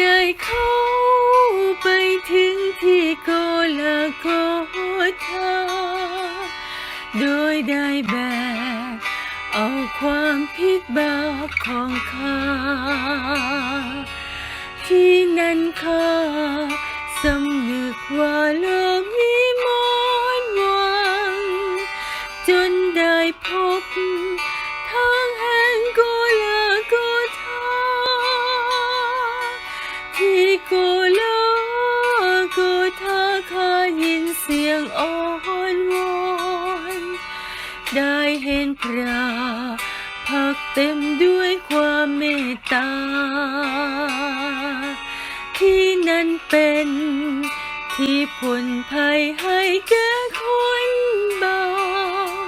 ได้เข้าไปถึงที่โกลาโกธาโดยได้แบกเอาความผิดบาปของข้า ที่นั้นข้าสำนึกว่าโลกนี้มดหวัง จนได้พบ ธาข้ายินเสียงอ้อนวอนได้เห็นพระพักเต็มด้วยความเมตตา ที่นั่นเป็นที่ผลภัยให้แก่คนบาป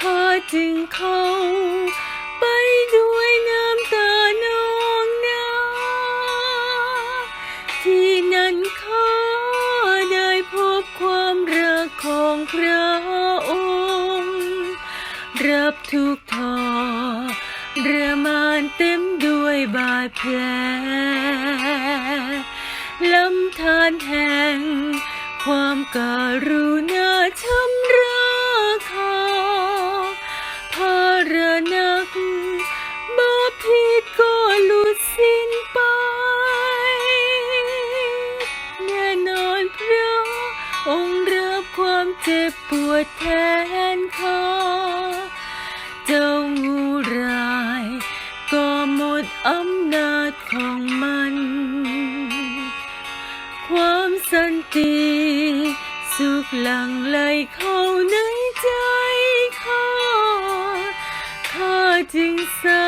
ข้าจึงเข้า พระองค์ รับทุกทอเรมานเต็มด้วยบาดแผลลำธารแห่งความการุณาชำ เจ็บปวดแทนเขาเจ้างูร้าย ก็หมดอำนาจของมัน ความสันติสุขหลังไหลเข้าในใจเข้าข้าจึงสา